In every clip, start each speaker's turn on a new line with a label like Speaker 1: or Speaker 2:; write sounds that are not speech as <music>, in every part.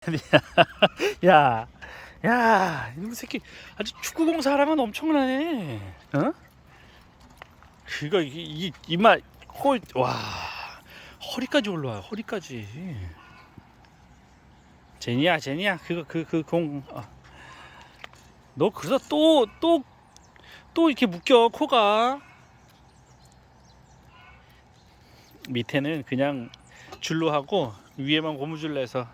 Speaker 1: <laughs> 야, 야, 이놈 새끼 아주 축구 공사하면 엄청나네. 어? 그거 이게 이 이마 홀 와 허리까지 올라와 허리까지. 제니야, 제니야, 그거 그 그 공. 어. 너 그러다 또 또 또 이렇게 묶여 코가. 밑에는 그냥 줄로 하고 위에만 고무줄로 해서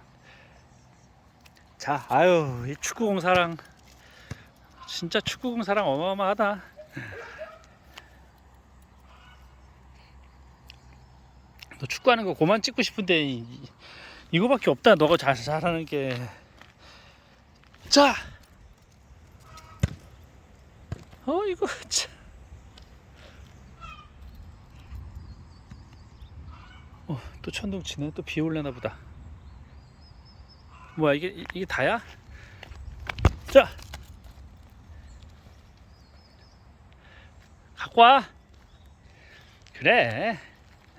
Speaker 1: 자 아유 이 축구공 사랑. 진짜 축구공 사랑 어마어마하다. 너 축구하는 거 그만 찍고 싶은데 이- 이거밖에 없다. 너가 잘, 잘하는 게 자! 어 이거 참. 어, 또 천둥 치네. 또 비 올려나 보다. 뭐야 이게 이- 이게 다야? 자, 갖고 와. 그래.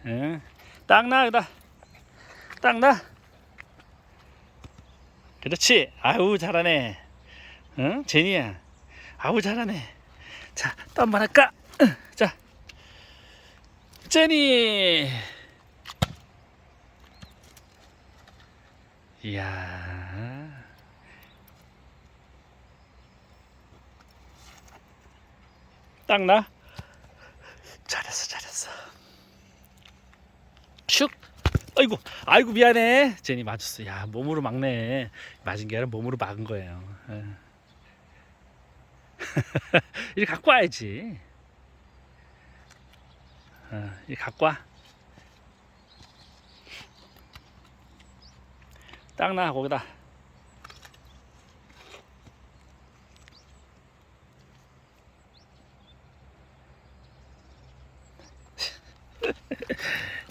Speaker 1: 응. 딱 나, 나. 딱 나. 그렇지. 아우 잘하네. 응, 제니야. 아우 잘하네. 자, 또 한 번 할까? 응, 자, 제니. 이야. 딱 나? 잘했어, 잘했어. 슉! 아이고, 아이고, 미안해. 제니 맞았어. 야, 몸으로 막네. 맞은 게 아니라 몸으로 막은 거예요. 예. <laughs> 이리 갖고 와야지. 어, 이리 갖고 와. 딱 나, 거기다.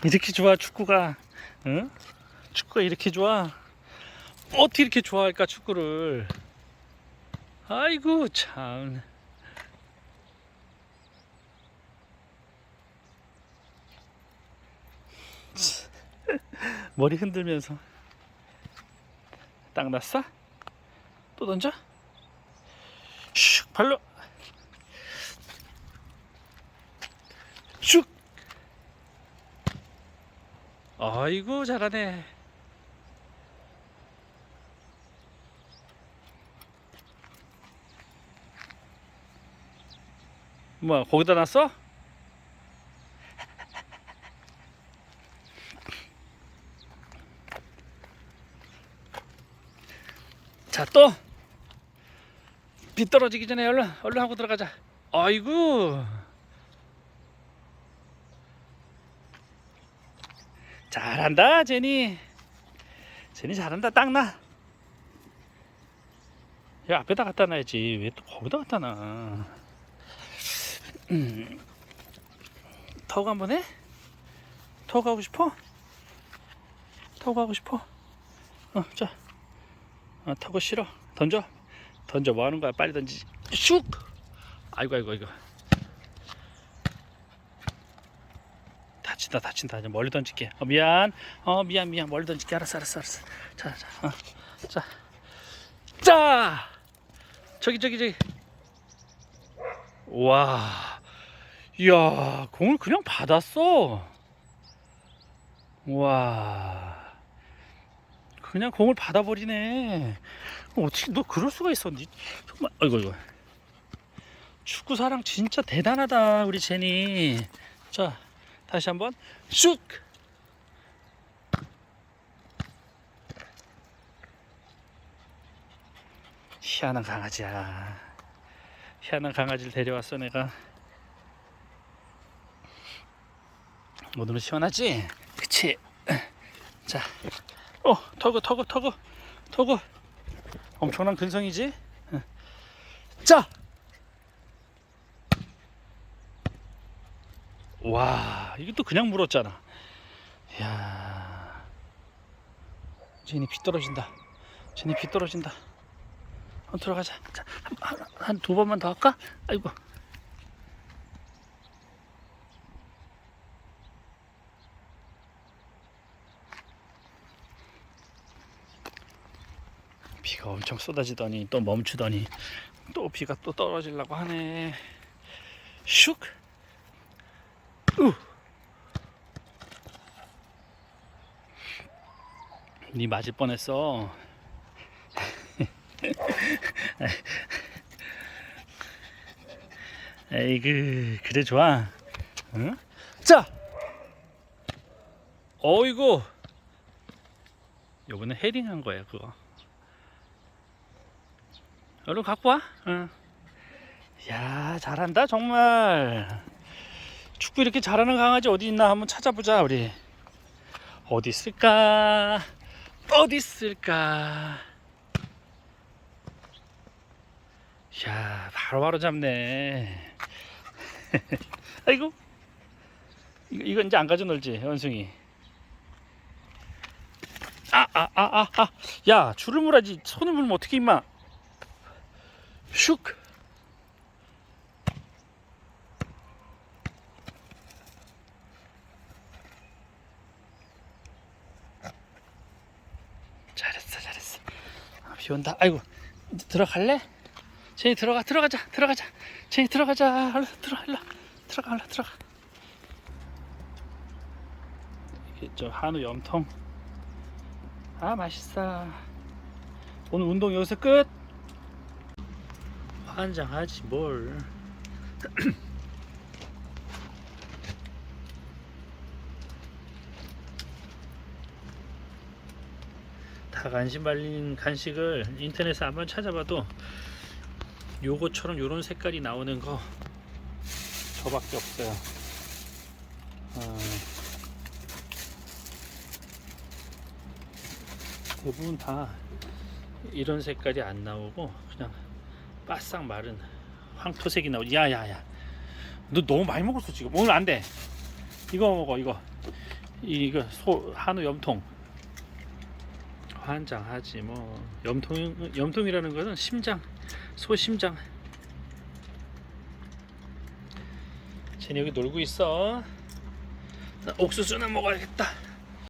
Speaker 1: 이렇게 좋아 축구가 응? 축구가 이렇게 좋아 어떻게 이렇게 좋아할까 축구를 아이고 참 <laughs> 머리 흔들면서 딱 났어? 또 던져? 슉 발로 슉 아이고 잘하네. 뭐야 거기다 놨어? 자또? 비 떨어지기 전에 얼른 얼른 하고 들어가자. 아이고 잘한다 제니. 제니 잘한다 딱나. 야 앞에다 갖다 놔야지. 왜 또 거기다 갖다 놔? <clears throat> 음. 타고 한번 해? 타고 가고 싶어? 타고 가고 싶어? 어자. 어, 타고 싫어. 던져. 던져. 뭐 하는 거야? 빨리 던지지. 슉! 아이고 아이고 아이고 다친다 다친다. 이제 멀리 던질게. 어 미안. 어 미안 미안. 멀리 던질게. 알았어 알았어 알았어. 자자 어, 자. 자! 저기 저기 저기. 와. 이야 공을 그냥 받았어. 와. 그냥 공을 받아버리네. 어떻게 너 그럴 수가 있어 니? 정말 아이고 아이고. 축구 사랑 진짜 대단하다 우리 제니. 자 다시 한번 쑥 희한한 강아지야 희한한 강아지를 데려왔어 내가 오늘은 시원하지? 그치? 자, 어, 터그, 터그, 터그, 터그. 엄청난 근성이지? 응. 자! 와, 또 그냥 물었잖아. 이야. 제니 비 떨어진다. 제니 비 떨어진다. 한 들어가자. 자, 한두 번만 더 할까? 아이고. 비가 엄청 쏟아지더니 또 멈추더니 또 비가 또 떨어지려고 하네. 슉. 우. 니 맞을 뻔했어. <laughs> 에이그 그래 좋아. 응? 자. 어이구. 요번에 헤딩 한 거야 그거. 얼른 갖고 와. 응. 야 잘한다 정말. 축구 이렇게 잘하는 강아지 어디 있나 한번 찾아보자 우리. 어디 있을까? 어디 있을까? 야 바로 바로 잡네. <laughs> 아이고. 이거, 이거 이제 안 가져 놀지 원숭이. 아 아 아 아 아. 야 줄을 물어야지 손을 물면 어떻게 임마. 슉. 잘했어 잘했어. 아, 비 온다. 아이고 들어갈래? 제니 들어가 들어가자 들어가자. 제니 들어가자. 얼른 들어 일로 들어가 얼른 들어가. 이게 저 한우 염통. 아 맛있어. 오늘 운동 여기서 끝. 환장하지 뭘. <clears throat> 간식 말린 간식을 인터넷에 한번 찾아봐도 요거처럼 요런 색깔이 나오는 거 저밖에 없어요. 어, 대부분 다 이런 색깔이 안 나오고 그냥 바싹 마른 황토색이 나오지. 야야야, 너 너무 많이 먹었어 지금. 오늘 안 돼. 이거 먹어 이거. 이거 소 한우 염통. 환장하지 뭐. 염통 염통이라는 것은 심장 소 심장. 쟤네 여기 놀고 있어. 나 옥수수나 먹어야겠다